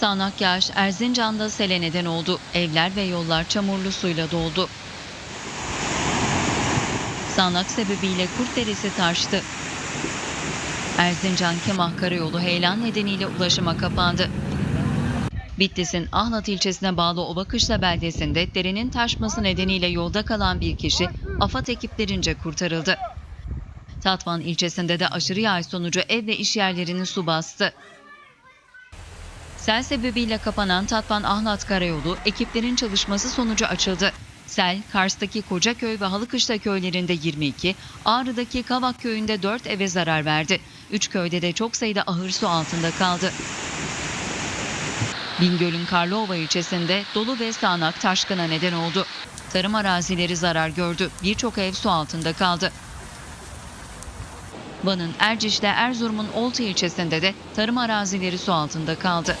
Sağnak yağış Erzincan'da sele neden oldu. Evler ve yollar çamurlu suyla doldu. Sağnak sebebiyle Kurtderesi taştı. Erzincan Kemah Karayolu heyelan nedeniyle ulaşıma kapandı. Bitlis'in Ahlat ilçesine bağlı Ovakışla beldesinde derenin taşması nedeniyle yolda kalan bir kişi AFAD ekiplerince kurtarıldı. Tatvan ilçesinde de aşırı yağış sonucu ev ve iş yerlerini su bastı. Sel sebebiyle kapanan Tatvan Ahlat Karayolu ekiplerin çalışması sonucu açıldı. Sel, Kars'taki Kocaköy ve Halıkışla köylerinde 22, Ağrı'daki Kavak köyünde 4 eve zarar verdi. 3 köyde de çok sayıda ahır su altında kaldı. Bingöl'ün Karlıova ilçesinde dolu ve sağanak taşkına neden oldu. Tarım arazileri zarar gördü. Birçok ev su altında kaldı. Van'ın Erciş'te Erzurum'un Oltu ilçesinde de tarım arazileri su altında kaldı.